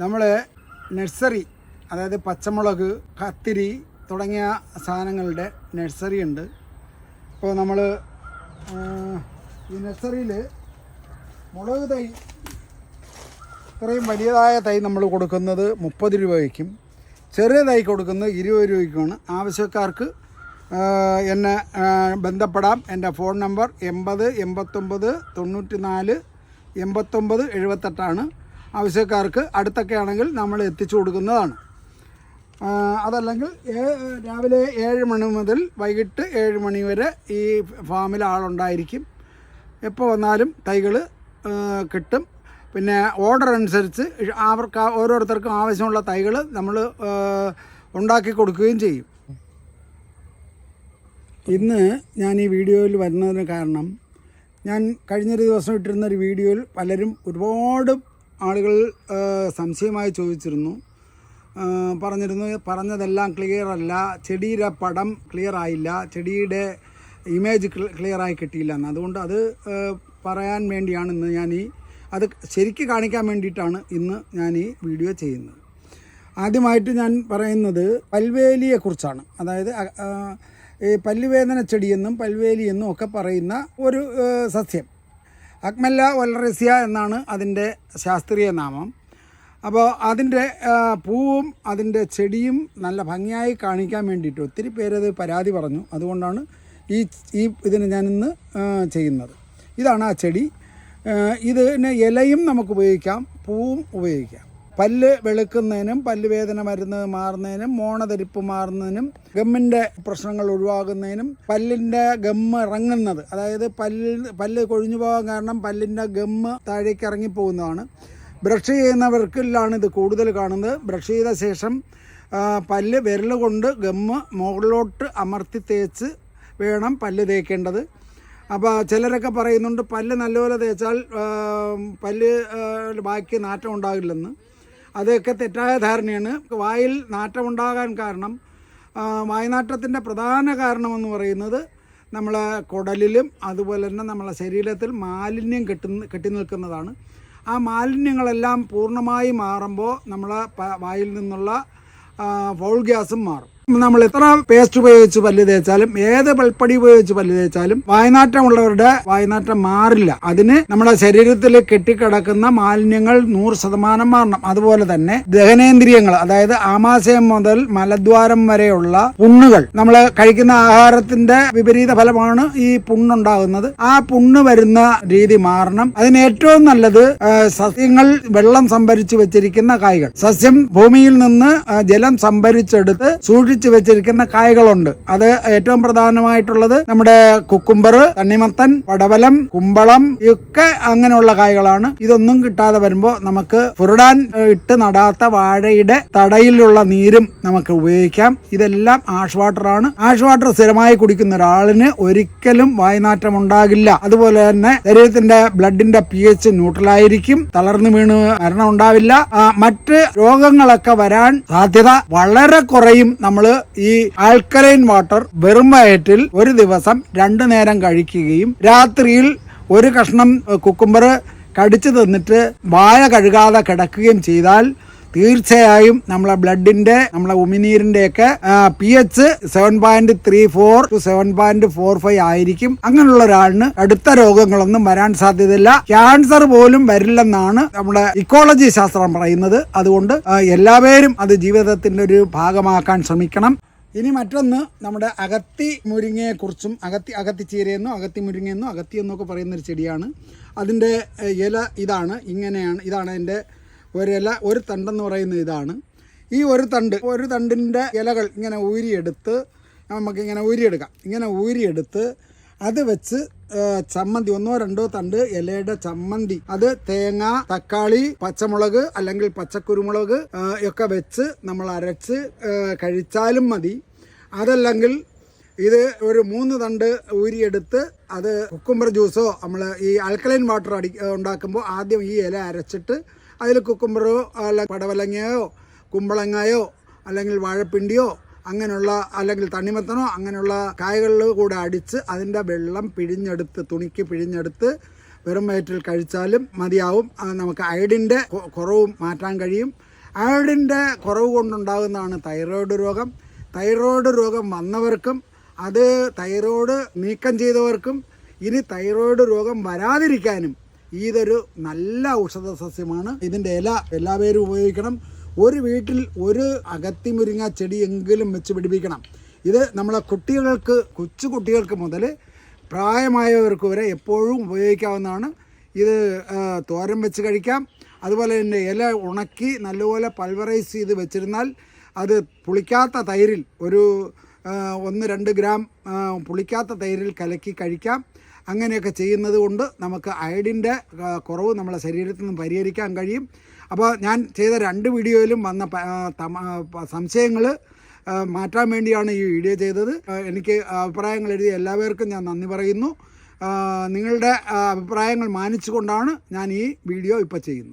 നമ്മൾ നഴ്സറി അതായത് പച്ചമുളക് കത്തിരി തുടങ്ങിയ സാധനങ്ങളുടെ നഴ്സറി ഉണ്ട്. ഇപ്പോൾ നമ്മൾ ഈ നഴ്സറിയിൽ മുളക് തൈ ഇത്രയും വലിയതായ തൈ നമ്മൾ കൊടുക്കുന്നത് മുപ്പത് രൂപയ്ക്കും ചെറിയ തൈ കൊടുക്കുന്നത് ഇരുപത് രൂപയ്ക്കുമാണ്. ആവശ്യക്കാർക്ക് എന്നെ ബന്ധപ്പെടാം. എന്റെ ഫോൺ നമ്പർ എൺപത് എൺപത്തൊമ്പത് തൊണ്ണൂറ്റി നാല് എൺപത്തൊമ്പത് എഴുപത്തെട്ടാണ്. ആവശ്യക്കാർക്ക് അടുത്തൊക്കെ ആണെങ്കിൽ നമ്മൾ എത്തിച്ചു കൊടുക്കുന്നതാണ്. അതല്ലെങ്കിൽ രാവിലെ ഏഴ് മണി മുതൽ വൈകിട്ട് ഏഴ് മണി വരെ ഈ ഫാമിൽ ആളുണ്ടായിരിക്കും. എപ്പോൾ വന്നാലും തൈകൾ കിട്ടും. പിന്നെ ഓർഡർ അനുസരിച്ച് അവർക്ക് ഓരോരുത്തർക്കും ആവശ്യമുള്ള തൈകൾ നമ്മൾ ഉണ്ടാക്കി കൊടുക്കുകയും ചെയ്യും. ഇന്ന് ഞാൻ ഈ വീഡിയോയിൽ വരുന്നതിന് കാരണം ഞാൻ കഴിഞ്ഞൊരു ദിവസം ഇട്ടിരുന്ന ഒരു വീഡിയോയിൽ പലരും ഒരുപാട് ആളുകൾ സംശയമായി ചോദിച്ചിരുന്നു. പറഞ്ഞിരുന്നു പറഞ്ഞതെല്ലാം ക്ലിയർ അല്ല. ചെടിയുടെ പടം ക്ലിയർ ആയില്ല. ചെടിയുടെ ഇമേജ് ക്ലിയറായി കിട്ടിയില്ല എന്ന്. അതുകൊണ്ട് അത് പറയാൻ വേണ്ടിയാണ് ഇന്ന് ഞാൻ ഈ അത് ശരിക്ക് കാണിക്കാൻ വേണ്ടിയിട്ടാണ് ഇന്ന് ഞാൻ ഈ വീഡിയോ ചെയ്യുന്നത്. ആദ്യമായിട്ട് ഞാൻ പറയുന്നത് പൽവേലിയെക്കുറിച്ചാണ് അതായത് ഈ പല്ലുവേദന ചെടിയെന്നും പൽവേലിയെന്നും ഒക്കെ പറയുന്ന ഒരു സസ്യം. അക്മല്ല വലറസ്യ എന്നാണ് അതിന്റെ ശാസ്ത്രീയ നാമം. അപ്പോൾ അതിന്റെ പൂവും അതിന്റെ ചെടിയും നല്ല ഭംഗിയായി കാണിക്കാൻ വേണ്ടിയിട്ട് ഒത്തിരി പേരത് പരാതി പറഞ്ഞു. അതുകൊണ്ടാണ് ഈ ഈ ഇതിന് ഞാനിന്ന് ചെയ്യുന്നത്. ഇതാണ് ആ ചെടി. ഇതിന് ഇലയും നമുക്ക് ഉപയോഗിക്കാം പൂവും ഉപയോഗിക്കാം. പല്ല് വെളുക്കുന്നതിനും പല്ല് വേദന മരുന്ന് മാറുന്നതിനും മോണതരിപ്പ് മാറുന്നതിനും ഗമ്മിന്റെ പ്രശ്നങ്ങൾ ഒഴിവാകുന്നതിനും പല്ലിന്റെ ഗമ്മ് ഇറങ്ങുന്നത്. അതായത് പല്ല് പല്ല് കൊഴിഞ്ഞു പോകാൻ കാരണം പല്ലിന്റെ ഗമ്മ് താഴേക്ക് ഇറങ്ങിപ്പോകുന്നതാണ് ബ്രഷ് ചെയ്യുന്നവർക്കിലാണ് ഇത് കൂടുതൽ കാണുന്നത്. ബ്രഷ് ചെയ്ത ശേഷം പല്ല് വിരൽ കൊണ്ട് ഗമ്മ് മുകളിലോട്ട് അമർത്തി തേച്ച് വേണം പല്ല് തേക്കേണ്ടത്. അപ്പോൾ ചിലരൊക്കെ പറയുന്നുണ്ട് പല്ല് നല്ലപോലെ തേച്ചാൽ പല്ല് ബാക്കി നാറ്റം ഉണ്ടാകില്ലെന്ന്. അതൊക്കെ തെറ്റായ ധാരണയാണ്. വായിൽ നാറ്റമുണ്ടാകാൻ കാരണം വായനാറ്റത്തിന്റെ പ്രധാന കാരണമെന്ന് പറയുന്നത് നമ്മളെ കുടലിലും അതുപോലെ തന്നെ നമ്മളെ ശരീരത്തിൽ മാലിന്യം കെട്ടി കെട്ടി നിൽക്കുന്നതാണ്. ആ മാലിന്യങ്ങളെല്ലാം പൂർണമായി മാറുമ്പോൾ നമ്മളെ വായിൽ നിന്നുള്ള ഫൗൾ ഗ്യാസും മാറും. നമ്മൾ എത്ര പേസ്റ്റ് ഉപയോഗിച്ച് പല്ല് തേച്ചാലും ഏത് പൽപ്പടി ഉപയോഗിച്ച് പല്ല് തേച്ചാലും വായ്നാറ്റമുള്ളവരുടെ വായനാറ്റം മാറില്ല. അതിന് നമ്മുടെ ശരീരത്തിൽ കെട്ടിക്കിടക്കുന്ന മാലിന്യങ്ങൾ നൂറ് ശതമാനം മാറണം. അതുപോലെ തന്നെ ദഹനേന്ദ്രിയങ്ങൾ അതായത് ആമാശയം മുതൽ മലദ്വാരം വരെയുള്ള പുണ്ണുകൾ. നമ്മൾ കഴിക്കുന്ന ആഹാരത്തിന്റെ വിപരീത ഫലമാണ് ഈ പുണ്ണുണ്ടാകുന്നത്. ആ പുണ്ണ് വരുന്ന രീതി മാറണം. അതിന് ഏറ്റവും നല്ലത് സസ്യങ്ങൾ വെള്ളം സംഭരിച്ചു വെച്ചിരിക്കുന്ന കായ്കൾ. സസ്യം ഭൂമിയിൽ നിന്ന് ജലം സംഭരിച്ചെടുത്ത് സൂക്ഷിച്ചു വെച്ചിരിക്കുന്ന കായകളുണ്ട്. അത് ഏറ്റവും പ്രധാനമായിട്ടുള്ളത് നമ്മുടെ കുക്കുംബർ തണ്ണിമത്തൻ പടവലം കുമ്പളം ഒക്കെ അങ്ങനെയുള്ള കായകളാണ്. ഇതൊന്നും കിട്ടാതെ വരുമ്പോൾ നമുക്ക് ഫുറിഡാൻ ഇട്ട് നടാത്ത വാഴയുടെ തടയിലുള്ള നീരും നമുക്ക് ഉപയോഗിക്കാം. ഇതെല്ലാം ആഷ് വാട്ടറാണ് ആഷ് വാട്ടർ സ്ഥിരമായി കുടിക്കുന്ന ഒരാളിന് ഒരിക്കലും വായനാറ്റം ഉണ്ടാകില്ല. അതുപോലെ തന്നെ ശരീരത്തിന്റെ ബ്ലഡിന്റെ പി എച്ച് ന്യൂട്രലായിരിക്കും തളർന്നു വീണ് മരണം ഉണ്ടാവില്ല. മറ്റ് രോഗങ്ങളൊക്കെ വരാൻ സാധ്യത വളരെ കുറയും നമ്മൾ ഈ ആൽക്കലൈൻ വാട്ടർ വെറും വയറ്റിൽ ഒരു ദിവസം രണ്ടു നേരം കഴിക്കുകയും രാത്രിയിൽ ഒരു കഷ്ണം കുക്കുംബർ കടിച്ചു തിന്നിട്ട് വായ കഴുകാതെ കിടക്കുകയും ചെയ്താൽ തീർച്ചയായും നമ്മളെ ബ്ലഡിന്റെ നമ്മളെ ഉമിനീരിന്റെ ഒക്കെ P H seven point three four two seven point four five ആയിരിക്കും. അങ്ങനെയുള്ള ഒരാളിന് അടുത്ത രോഗങ്ങളൊന്നും വരാൻ സാധ്യതയില്ല. ക്യാൻസർ പോലും വരില്ലെന്നാണ് നമ്മുടെ ഇക്കോളജി ശാസ്ത്രം പറയുന്നത്. അതുകൊണ്ട് എല്ലാവരും അത് ജീവിതത്തിന്റെ ഒരു ഭാഗമാക്കാൻ ശ്രമിക്കണം. ഇനി മറ്റൊന്ന് നമ്മുടെ അകത്തി മുരിങ്ങയെക്കുറിച്ചും അകത്തി അകത്തി ചീരയെന്നോ അകത്തി മുരിങ്ങയെന്നോ അകത്തി എന്നൊക്കെ പറയുന്നൊരു ചെടിയാണ് അതിന്റെ ഇല ഇതാണ് ഇങ്ങനെയാണ് ഇതാണ് അതിന്റെ ഒരില ഒരു തണ്ടെന്ന് പറയുന്ന ഇതാണ്. ഈ ഒരു തണ്ട് ഒരു തണ്ടിന്റെ ഇലകൾ ഇങ്ങനെ ഊരിയെടുത്ത് നമുക്കിങ്ങനെ ഊരിയെടുക്കാം. ഇങ്ങനെ ഊരിയെടുത്ത് അത് വെച്ച് ചമ്മന്തി ഒന്നോ രണ്ടോ തണ്ട് ഇലയുടെ ചമ്മന്തി. അത് തേങ്ങ തക്കാളി പച്ചമുളക് അല്ലെങ്കിൽ പച്ചക്കുരുമുളക് ഒക്കെ വെച്ച് നമ്മൾ അരച്ച് കഴിച്ചാലും മതി. അതല്ലെങ്കിൽ ഇത് ഒരു മൂന്ന് തണ്ട് ഊരിയെടുത്ത് അത് കുക്കുംബർ ജ്യൂസോ നമ്മൾ ഈ ആൽക്കലൈൻ വാട്ടർ അടി ഉണ്ടാക്കുമ്പോൾ ആദ്യം ഈ ഇല അരച്ചിട്ട് അതിൽ കുക്കുംബറോ അല്ല പടവലങ്ങയോ കുമ്പളങ്ങയോ അല്ലെങ്കിൽ വാഴപ്പിണ്ടിയോ അങ്ങനെയുള്ള അല്ലെങ്കിൽ തണ്ണിമത്തനോ അങ്ങനെയുള്ള കായകളിൽ കൂടെ അടിച്ച് അതിന്റെ വെള്ളം പിഴിഞ്ഞെടുത്ത് തുണിക്ക് പിഴിഞ്ഞെടുത്ത് വെറും വയറ്റിൽ കഴിച്ചാലും മതിയാവും. നമുക്ക് അയഡിന്റെ കുറവും മാറ്റാൻ കഴിയും. അയഡിന്റെ കുറവ് കൊണ്ടുണ്ടാകുന്നതാണ് തൈറോയ്ഡ് രോഗം. തൈറോയ്ഡ് രോഗം വന്നവർക്കും അത് തൈറോയ്ഡ് നീക്കം ചെയ്തവർക്കും ഇനി തൈറോയ്ഡ് രോഗം വരാതിരിക്കാനും ഇതൊരു നല്ല ഔഷധ സസ്യമാണ് ഇതിന്റെ ഇല എല്ലാവരും ഉപയോഗിക്കണം. ഒരു വീട്ടിൽ ഒരു അകത്തി മുരിങ്ങ ചെടിയെങ്കിലും വെച്ച് പിടിപ്പിക്കണം. ഇത് നമ്മളെ കുട്ടികൾക്ക് കൊച്ചു കുട്ടികൾക്ക് മുതൽ പ്രായമായവർക്ക് വരെ എപ്പോഴും ഉപയോഗിക്കാവുന്നതാണ്. ഇത് തോരൻ വെച്ച് കഴിക്കാം. അതുപോലെ തന്നെ ഇല ഉണക്കി നല്ലപോലെ പൾവറൈസ് ചെയ്ത് വെച്ചിരുന്നാൽ അത് പുളിക്കാത്ത തൈരിൽ ഒരു ഒന്ന് രണ്ട് ഗ്രാം പുളിക്കാത്ത തൈരിൽ കലക്കി കഴിക്കാം. അങ്ങനെയൊക്കെ ചെയ്യുന്നത് കൊണ്ട് നമുക്ക് അയഡിന്റെ കുറവ് നമ്മളെ ശരീരത്തിൽ നിന്ന് പരിഹരിക്കാൻ കഴിയും. അപ്പോൾ ഞാൻ ചെയ്ത രണ്ട് വീഡിയോയിലും വന്ന സംശയങ്ങൾ മാറ്റാൻ വേണ്ടിയാണ് ഈ വീഡിയോ ചെയ്തത്. എനിക്ക് അഭിപ്രായങ്ങൾ എഴുതിയ എല്ലാവർക്കും ഞാൻ നന്ദി പറയുന്നു. നിങ്ങളുടെ അഭിപ്രായങ്ങൾ മാനിച്ചുകൊണ്ടാണ് ഞാൻ ഈ വീഡിയോ ഇപ്പോൾ ചെയ്യുന്നത്.